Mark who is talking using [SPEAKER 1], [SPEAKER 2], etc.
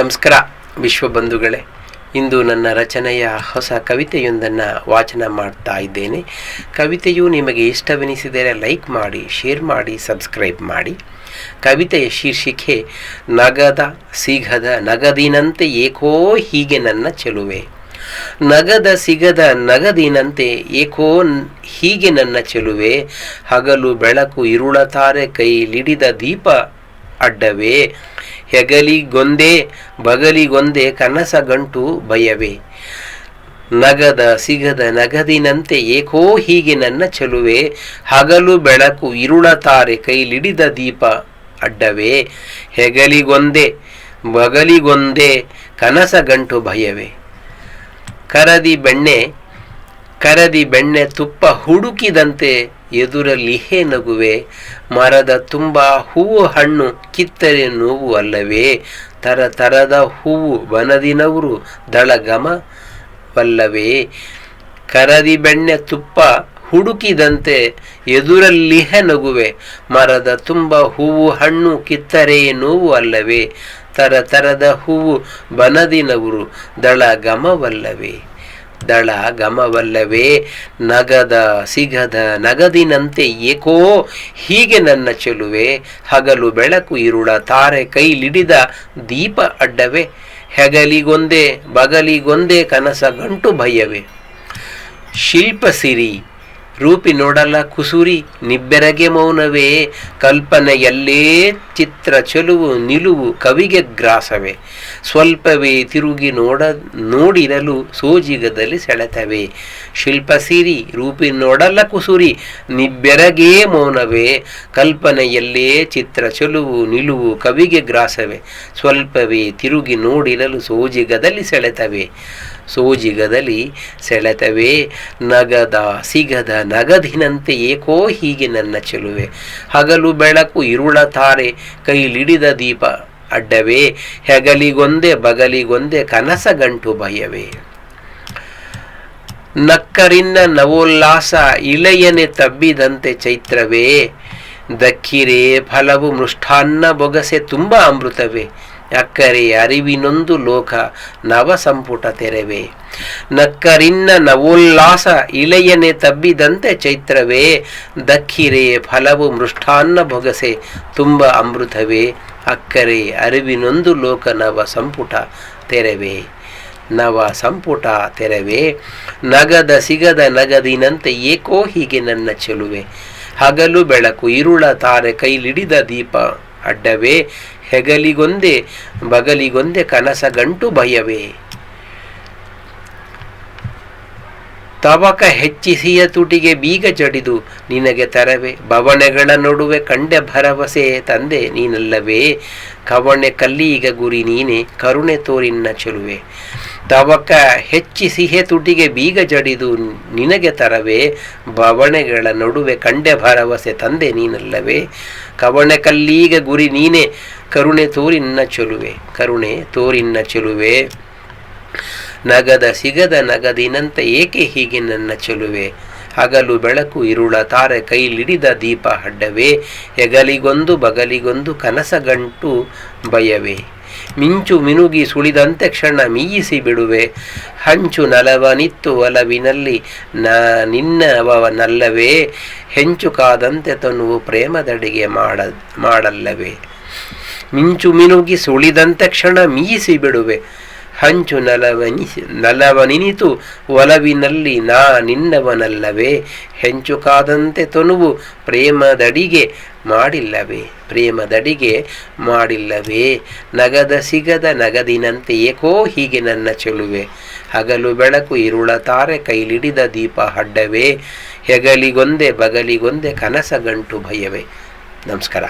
[SPEAKER 1] ನಮಸ್ಕಾರ ವಿಶ್ವಬಂಧುಗಳೇ ಇಂದು ನನ್ನ ರಚನೆಯ ಹೊಸ ಕವಿತೆಯೊಂದನ್ನು ವಾಚನ ಮಾಡ್ತಾ ಇದ್ದೇನೆ. ಕವಿತೆಯು ನಿಮಗೆ ಇಷ್ಟವೆನಿಸಿದರೆ ಲೈಕ್ ಮಾಡಿ, ಶೇರ್ ಮಾಡಿ, ಸಬ್ಸ್ಕ್ರೈಬ್ ಮಾಡಿ. ಕವಿತೆಯ ಶೀರ್ಷಿಕೆ, ನಗದ ಸಿಗದ ನಗದಿನಂತೆ ಏಕೋ ಹೀಗೆ ನನ್ನ ಚೆಲುವೆ. ನಗದ ಸಿಗದ ನಗದಿನಂತೆ ಏಕೋ ಹೀಗೆ ನನ್ನ ಚೆಲುವೆ. ಹಗಲು ಬೆಳಕು ಇರುಳತಾರೆ ಕೈಲಿಡಿದ ದೀಪ ಅಡ್ಡವೇ. ಹೆಗಲಿಗೊಂದೇ, ಬಗಲಿಗೊಂದೇ ಕನಸ ಗಂಟು ಭಯವೆ ನಗದ ಸಿಗದ ನಗದಿನಂತೆ ಏಕೋ ಹೀಗೆ ನನ್ನ ಚೆಲುವೆ. ಹಗಲು ಬೆಳಕು ಇರುಳ ತಾರೆ ಕೈಲಿಡಿದ ದೀಪ ಅಡ್ಡವೇ. ಹೆಗಲಿಗೊಂದೇ, ಬಗಲಿಗೊಂದೇ ಕನಸ ಗಂಟು ಭಯವೇ ಕರದಿ ಬೆಣ್ಣೆ ಕರದಿ ಬೆಣ್ಣೆ ತುಪ್ಪ ಹುಡುಕಿದಂತೆ ಎದುರಲಿಹೆ ನಗುವೆ, ಮರದ ತುಂಬ ಹೂವು ಹಣ್ಣು ಕಿತ್ತರೆ ನೋವು ಅಲ್ಲವೇ? ತರ ತರದ ಹೂವು ಬನದಿನವರು ದಳಗಮವಲ್ಲವೇ? ಕರದಿ ಬೆಣ್ಣೆ ತುಪ್ಪ ಹುಡುಕಿದಂತೆ ಎದುರಲ್ಲಿಹ ನಗುವೆ, ಮರದ ತುಂಬ ಹೂವು ಹಣ್ಣು ಕಿತ್ತರೆ ನೋವು ಅಲ್ಲವೇ? ತರ ತರದ ಹೂವು ಬನದಿನವರು ದಳ ಗಮವಲ್ಲವೇ ದಳ ಗಮವಲ್ಲವೇ ನಗದ ಸಿಗದ ನಗದಿನಂತೆ ಏಕೋ ಹೀಗೆ ನನ್ನ ಚೆಲುವೆ ಹಗಲು ಬೆಳಕು ಇರುಳ ತಾರೆ ಕೈಲಿಡಿದ ದೀಪ ಅಡ್ಡವೆ ಹೆಗಲಿಗೊಂದೇ ಬಗಲಿಗೊಂದೇ ಕನಸ ಗಂಟು ಭಯವೇ. ಶಿಲ್ಪಸಿರಿ ರೂಪಿ ನೋಡಲ್ಲ ಕುಸುರಿ ನಿಬ್ಬೆರಗೆ ಮೌನವೇ, ಕಲ್ಪನೆಯಲ್ಲೇ ಚಿತ್ರ ಚೆಲುವು ನಿಲುವು ಕವಿಗೆ ಗ್ರಾಸವೇ. ಸ್ವಲ್ಪವೇ ತಿರುಗಿ ನೋಡ, ನೋಡಿರಲು ಸೋಜಿಗದಲ್ಲಿ ಸೆಳೆತವೆ. ಶಿಲ್ಪಸಿರಿ ರೂಪಿ ನೋಡಲ್ಲ ಕುಸುರಿ ನಿಬ್ಬೆರಗೇ ಮೌನವೇ, ಕಲ್ಪನೆಯಲ್ಲೇ ಚಿತ್ರ ಚೆಲುವು ನಿಲುವು ಕವಿಗೆ ಗ್ರಾಸವೇ. ಸ್ವಲ್ಪವೇ ತಿರುಗಿ ನೋಡಿರಲು ಸೋಜಿಗದಲ್ಲಿ ಸೆಳೆತವೆ. ಸೋಜಿಗದಲ್ಲಿ ಸೆಳೆತವೇ ನಗದ ಸಿಗದ ನಗದಿನಂತೆ ಏಕೋ ಹೀಗೆ ನನ್ನ ಚೆಲುವೆ. ಹಗಲು ಬೆಳಕು ಇರುಳ ತಾರೆ ಕೈಲಿಡಿದ ದೀಪ ಅಡ್ಡವೇ, ಹೆಗಲಿಗೊಂದೆ ಬಗಲಿಗೊಂದೆ ಕನಸ ಗಂಟು ಭಯವೇ ನಕ್ಕರಿನ ನವೋಲ್ಲಾಸ ಇಳೆಯನೆ ತಬ್ಬಿದಂತೆ ಚೈತ್ರವೇ, ದಕ್ಕಿರೆ ಫಲವು ಮೃಷ್ಟಾನ್ನ ಬೊಗಸೆ ತುಂಬ ಅಮೃತವೇ. ಅಕ್ಕರೆ ಅರಿವಿನೊಂದು ಲೋಕ ನವ ಸಂಪುಟ ತೆರೆವೆ. ನಕ್ಕರಿನ್ನ ನವೋಲ್ಲಾಸ ಇಳೆಯನೆ ತಬ್ಬಿದಂತೆ ಚೈತ್ರವೇ, ದಕ್ಕಿರೆ ಫಲವು ಮೃಷ್ಟಾನ್ನ ಬೊಗಸೆ ತುಂಬ ಅಮೃತವೇ, ಅಕ್ಕರೆ ಅರಿವಿನೊಂದು ಲೋಕ ನವ ಸಂಪುಟ ತೆರೆವೆ. ನವ ಸಂಪುಟ ತೆರವೆ, ನಗದ ಸಿಗದ ನಗದಿನಂತೆ ಏಕೋ ಹೀಗೆ ನನ್ನ ಚೆಲುವೆ. ಹಗಲು ಬೆಳಕು, ಇರುಳ ತಾರೆ ಕೈಲಿಡಿದ ದೀಪ, ಅಡ್ಡವೇ ಹೆಗಲಿಗೊಂದೆ ಬಗಲಿಗೊಂದೆ ಕನಸ ಗಂಟು ಭಯವೇ. ತವಕ ಹೆಚ್ಚಿಸಿಯ ತುಟಿಗೆ ಬೀಗ ಜಡಿದು ನಿನಗೆ ತರವೆ. ಬವಣೆಗಳ ನಡುವೆ ಕಂಡೆ ಭರವಸೆ ತಂದೆ ನೀನಲ್ಲವೇ. ಕವಣೆ ಕಲ್ಲೀಗ ಗುರಿ ನೀನೆ, ಕರುಣೆ ತೋರಿನ್ನ ಚೆಲುವೆ. ತವಕ ಹೆಚ್ಚಿ ಸಿಹೆ ತುಟಿಗೆ ಬೀಗ ಜಡಿದು ನಿನಗೆ ತರವೆ. ಬವಣೆಗಳ ನಡುವೆ ಕಂಡೆ ಭರವಸೆ ತಂದೆ ನೀನಲ್ಲವೇ. ಕವಣೆ ಕಲ್ಲೀಗ ಗುರಿ ನೀನೆ, ಕರುಣೆ ತೋರಿನ್ನ ಚೆಲುವೆ. ಕರುಣೆ ತೋರಿನ್ನ ಚೆಲುವೆ. ನಗದ ಸಿಗದ ನಗದಿನಂತೆ ಏಕೆ ಹೀಗೆ ನನ್ನ ಚೆಲುವೆ? ಹಗಲು ಬೆಳಕು ಇರುಳ ತಾರೆ ಕೈಲಿಡಿದ ದೀಪ ಹಡ್ಡವೇ? ಹೆಗಲಿಗೊಂದು ಬಗಲಿಗೊಂದು ಕನಸಗಂಟು ಭಯವೇ ಮಿಂಚು ಮಿನುಗಿ ಸುಳಿದಂತೆ ಕ್ಷಣ ಮೀಯಿಸಿ ಬಿಡುವೆ. ಹಂಚು ನಲವನಿತ್ತು ಒಲವಿನಲ್ಲಿ ನ ನಿನ್ನವನಲ್ಲವೇ ಹೆಂಚು ಕಾದಂತೆ ತನುವು ಪ್ರೇಮದಡಿಗೆ ಮಾಡ, ಮಾಡಲ್ಲವೇ? ಮಿಂಚು ಮಿನುಗಿ ಸುಳಿದಂತೆ ಕ್ಷಣ ಮೀಯಿಸಿ ಬಿಡುವೆ. ಹಂಚು ನಲವನಿಸಿ ನಲವನಿನಿತು ಒಲವಿನಲ್ಲಿ ನಾ ನಿನ್ನವನಲ್ಲವೇ. ಹೆಂಚು ಕಾದಂತೆ ತೊನುವು ಪ್ರೇಮದಡಿಗೆ ಮಾಡಿಲ್ಲವೇ ಪ್ರೇಮದಡಿಗೆ ಮಾಡಿಲ್ಲವೇ. ನಗದ ಸಿಗದ ನಗದಿನಂತೆ ಏಕೋ ಹೀಗೆ ನನ್ನ ಚೆಲುವೆ. ಹಗಲು ಬೆಳಕು ಇರುಳ ತಾರೆ ಕೈಲಿಡಿದ ದೀಪ ಹಡ್ಡವೇ. ಹೆಗಲಿಗೊಂದೆ ಬಗಲಿಗೊಂದೆ ಕನಸ ಗಂಟು ಭಯವೇ. ನಮಸ್ಕಾರ.